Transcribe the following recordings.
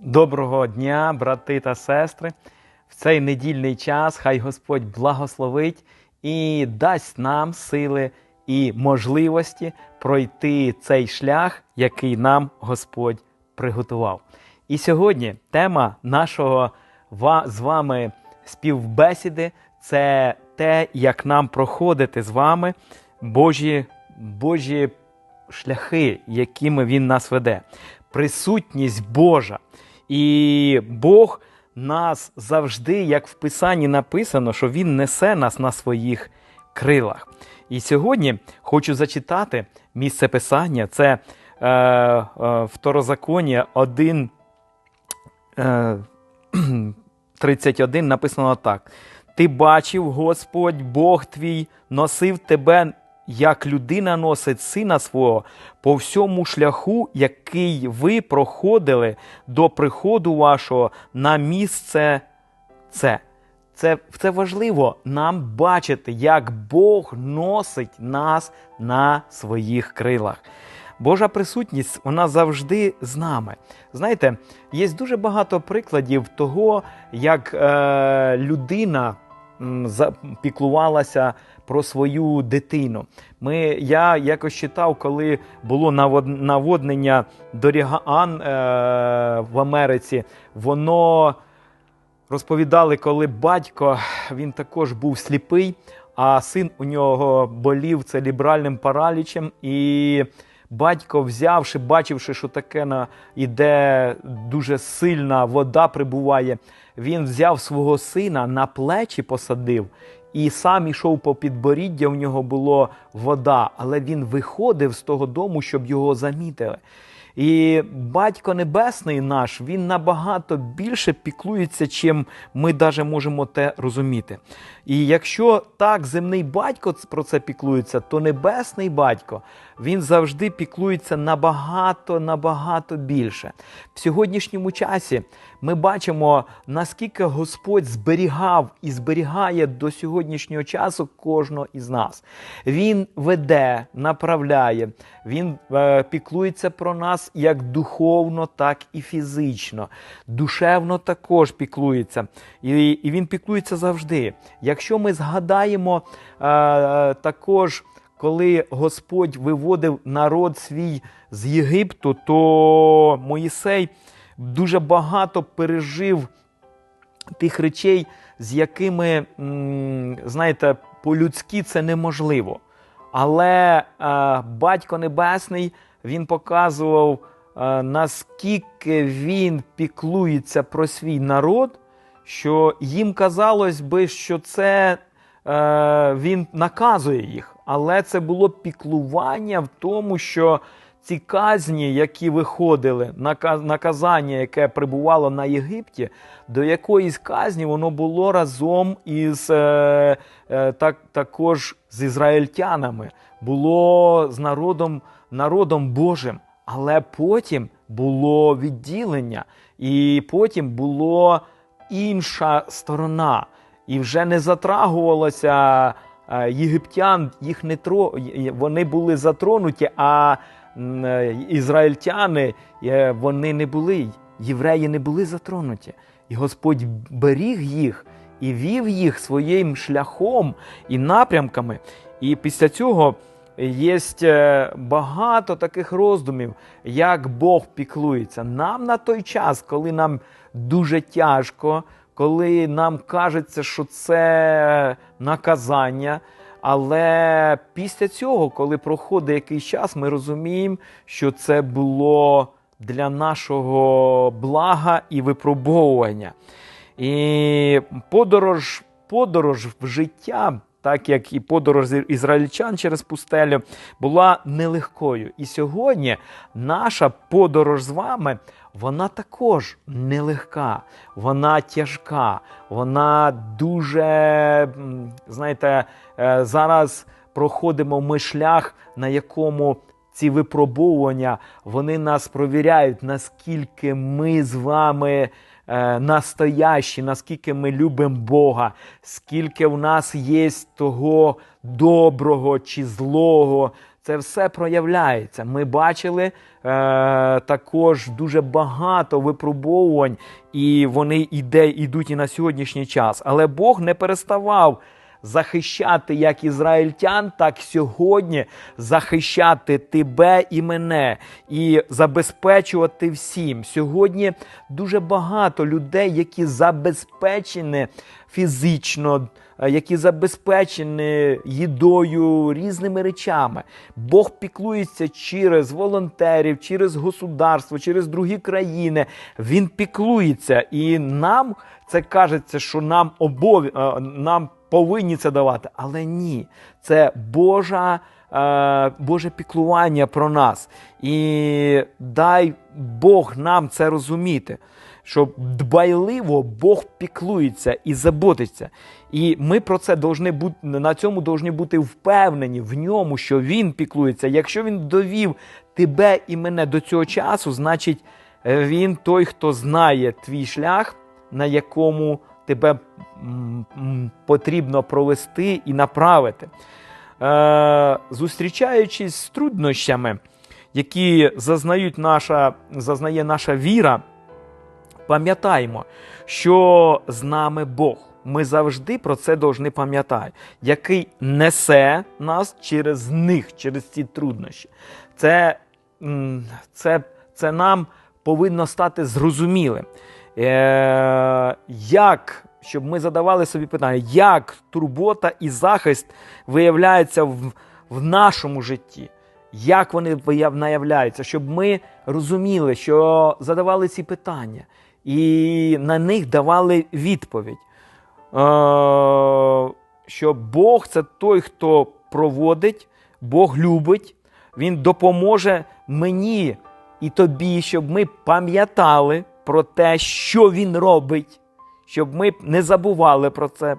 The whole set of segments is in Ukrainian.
Доброго дня, брати та сестри. В цей недільний час хай Господь благословить і дасть нам сили і можливості пройти цей шлях, який нам Господь приготував. І сьогодні тема нашого з вами співбесіди це те, як нам проходити з вами Божі, Божі шляхи, якими Він нас веде. Присутність Божа. І Бог нас завжди, як в Писанні написано, що Він несе нас на своїх крилах. І сьогодні хочу зачитати місце Писання. Це е, е, Второзаконія 1, е, 31 написано так: Ти бачив, Господь Бог твій носив тебе, як людина носить сина свого, по всьому шляху, який ви проходили до приходу вашого на місце це. Це, це важливо нам бачити, як Бог носить нас на своїх крилах. Божа присутність вона завжди з нами. Знаєте, є дуже багато прикладів того, як е, людина м, за- піклувалася про свою дитину. Ми, я якось читав, коли було наводнення Дорігаан е, в Америці, воно розповідали, коли батько він також був сліпий, а син у нього болів целібральним паралічем. І батько, взявши, бачивши, що таке на іде дуже сильна вода прибуває, він взяв свого сина на плечі посадив. І сам ішов по підборіддя, у нього було вода, але він виходив з того дому, щоб його замітили. І батько небесний наш він набагато більше піклується, чим ми даже можемо те розуміти. І якщо так земний батько про це піклується, то небесний батько він завжди піклується набагато набагато більше. В сьогоднішньому часі ми бачимо, наскільки Господь зберігав і зберігає до сьогоднішнього часу кожного із нас. Він веде, направляє, він е, піклується про нас як духовно, так і фізично. Душевно також піклується. І, і він піклується завжди. Якщо ми згадаємо е, також. Коли Господь виводив народ свій з Єгипту, то Моїсей дуже багато пережив тих речей, з якими, знаєте, по-людськи це неможливо. Але е, Батько Небесний він показував, е, наскільки він піклується про свій народ, що їм казалось би, що це е, він наказує їх. Але це було піклування в тому, що ці казні, які виходили, нака- наказання, яке прибувало на Єгипті, до якоїсь казні воно було разом із е, е, так, також з ізраїльтянами, було з народом, народом Божим. Але потім було відділення, і потім було інша сторона. І вже не затрагувалося єгиптян, їх не тро... вони були затронуті, а е, ізраїльтяни е, вони не були, євреї не були затронуті. І Господь беріг їх і вів їх своїм шляхом і напрямками. І після цього є багато таких роздумів, як Бог піклується. Нам на той час, коли нам дуже тяжко, коли нам кажеться, що це наказання. Але після цього, коли проходить якийсь час, ми розуміємо, що це було для нашого блага і випробовування. І подорож, подорож в життя, так як і подорож ізраїльтян через пустелю, була нелегкою. І сьогодні наша подорож з вами. Вона також нелегка, вона тяжка, вона дуже, знаєте, е, зараз проходимо ми шлях, на якому ці випробовування вони нас провіряють, наскільки ми з вами е, настоящі, наскільки ми любимо Бога, скільки в нас є того доброго чи злого. це все проявляється. Ми бачили е, також дуже багато випробовувань, і вони іде, йдуть і на сьогоднішній час. Але Бог не переставав захищати як ізраїльтян, так сьогодні захищати тебе і мене і забезпечувати всім. Сьогодні дуже багато людей, які забезпечені фізично, е, які забезпечені їдою, різними речами. Бог піклується через волонтерів, через государство, через другі країни. Він піклується, і нам це кажеться, що нам обов... е, нам повинні це давати. Але ні, це Божа. е, Боже піклування про нас. І дай Бог нам це розуміти, що дбайливо Бог піклується і заботиться. І ми про це должны бути, на цьому повинні бути впевнені в ньому, що Він піклується. Якщо він довів тебе і мене до цього часу, значить е, він той, хто знає твій шлях, на якому тебе потрібно провести і направити. Е, зустрічаючись з труднощами, які зазнають наша, зазнає наша віра, пам'ятаємо, що з нами Бог. Ми завжди про це повинні пам'ятати, який несе нас через них, через ці труднощі. Це, це, це нам повинно стати зрозумілим. Е, як, щоб ми задавали собі питання, як турбота і захист виявляються в, в нашому житті? Як вони вияв- наявляються, щоб ми розуміли, що задавали ці питання і на них давали відповідь. Е, що Бог це той, хто проводить, Бог любить, Він допоможе мені і тобі, щоб ми пам'ятали про те, що Він робить, щоб ми не забували про це,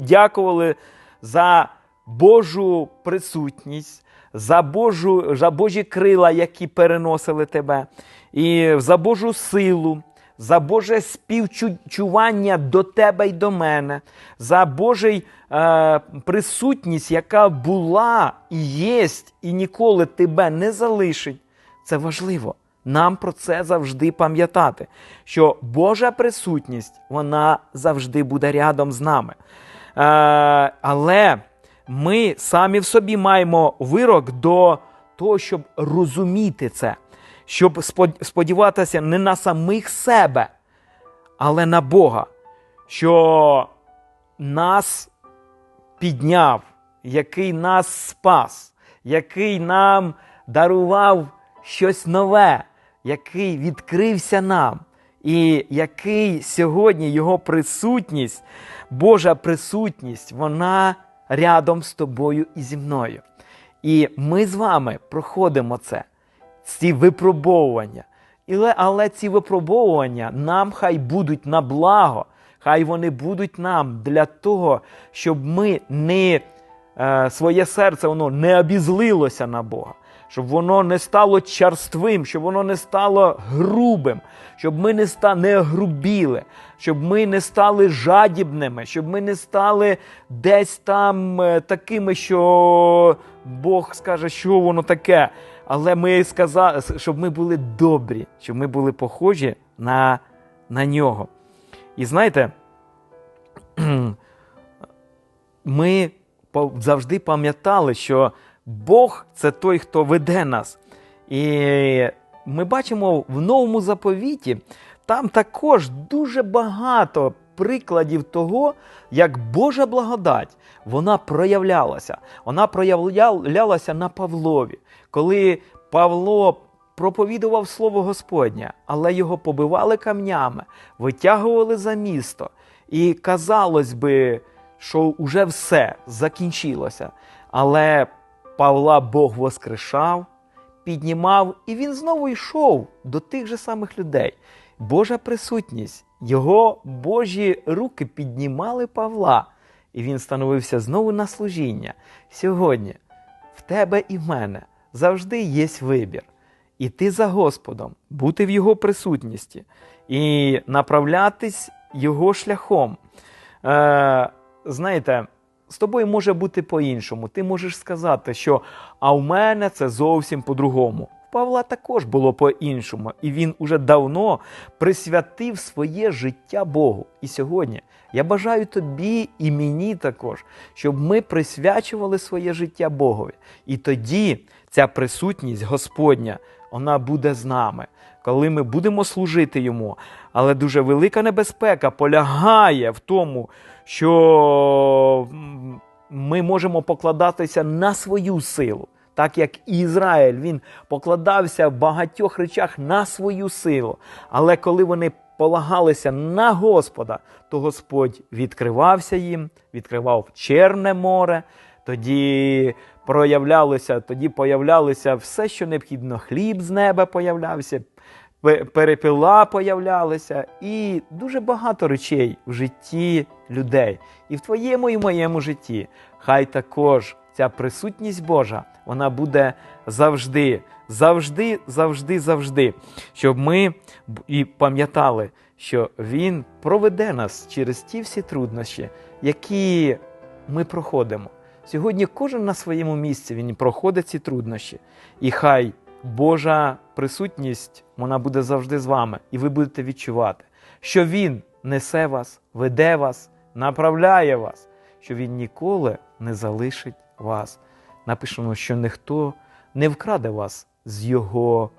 дякували за Божу присутність, за, Божу, за Божі крила, які переносили тебе, і за Божу силу, за Боже співчування до тебе й до мене, за Божий е, присутність, яка була і єсть, і ніколи тебе не залишить. Це важливо. Нам про це завжди пам'ятати, що Божа присутність вона завжди буде рядом з нами. Е, але ми самі в собі маємо вирок до того, щоб розуміти це, щоб сподіватися не на самих себе, але на Бога, що нас підняв, який нас спас, який нам дарував щось нове, який відкрився нам, і який сьогодні його присутність, Божа присутність, вона рядом з тобою і зі мною. І ми з вами проходимо це, ці випробовування. Але, але ці випробовування нам хай будуть на благо, хай вони будуть нам для того, щоб ми не е, своє серце воно не обізлилося на Бога, щоб воно не стало черствим, щоб воно не стало грубим, щоб ми не, ста, не грубіли, щоб ми не стали жадібними, щоб ми не стали десь там е, такими, що Бог скаже, що воно таке. Але ми сказали, щоб ми були добрі, щоб ми були похожі на, на нього. І знаєте, ми завжди пам'ятали, що Бог це той, хто веде нас. І ми бачимо в новому заповіті, там також дуже багато прикладів того, як Божа благодать вона проявлялася. Вона проявлялася на Павлові, коли Павло проповідував слово Господнє, але його побивали камнями, витягували за місто. І казалось би, що уже все закінчилося. Але Павла Бог воскрешав, піднімав, і він знову йшов до тих же самих людей. Божа присутність, його Божі руки піднімали Павла, і він становився знову на служіння. Сьогодні в тебе і в мене завжди є вибір. Іти за Господом, бути в Його присутності і направлятись Його шляхом. Е, знаєте, з тобою може бути по-іншому. Ти можеш сказати, що а в мене це зовсім по-другому. В Павла також було по-іншому, і він уже давно присвятив своє життя Богу. І сьогодні я бажаю тобі і мені також, щоб ми присвячували своє життя Богові. І тоді ця присутність Господня вона буде з нами, коли ми будемо служити йому. Але дуже велика небезпека полягає в тому, що ми можемо покладатися на свою силу. Так як Ізраїль, він покладався в багатьох речах на свою силу. Але коли вони полагалися на Господа, то Господь відкривався їм, відкривав Черне море, тоді проявлялося, тоді появлялося все, що необхідно. Хліб з неба появлявся, пе- перепила появлялися, і дуже багато речей в житті людей. І в твоєму і в моєму житті. Хай також ця присутність Божа вона буде завжди, завжди, завжди, завжди. Щоб ми і пам'ятали, що Він проведе нас через ті всі труднощі, які ми проходимо. Сьогодні кожен на своєму місці він проходить ці труднощі. І хай Божа присутність вона буде завжди з вами, і ви будете відчувати, що Він несе вас, веде вас, направляє вас, що Він ніколи не залишить вас. Напишемо, що ніхто не вкраде вас з Його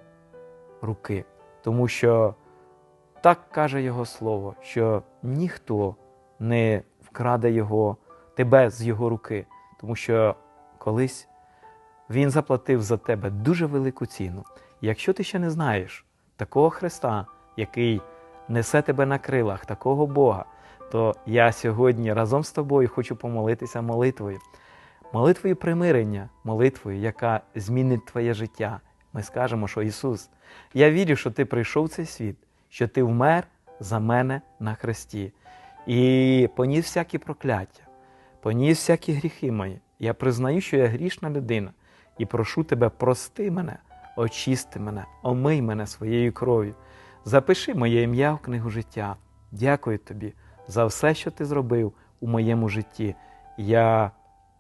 руки, тому що так каже Його Слово, що ніхто не вкраде його, тебе з Його руки, тому що колись Він заплатив за тебе дуже велику ціну. Якщо ти ще не знаєш такого Христа, який несе тебе на крилах, такого Бога, то я сьогодні разом з тобою хочу помолитися молитвою. Молитвою примирення, молитвою, яка змінить твоє життя. Ми скажемо, що Ісус, я вірю, що Ти прийшов в цей світ, що Ти вмер за мене на хресті і поніс всякі прокляття, поніс всякі гріхи мої. Я признаю, що я грішна людина, і прошу тебе, прости мене, очисти мене, омий мене своєю кров'ю. Запиши моє ім'я в книгу життя. Дякую тобі за все, що ти зробив у моєму житті. Я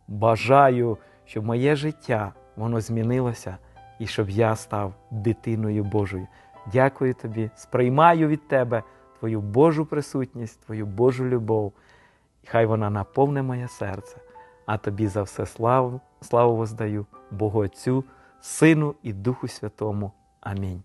бажаю, щоб моє життя воно змінилося і щоб я став дитиною Божою. Дякую тобі, сприймаю від тебе твою Божу присутність, твою Божу любов. І хай вона наповне моє серце. А тобі за все славу, славу воздаю, Богу Отцю, Сину і Духу Святому. Амінь.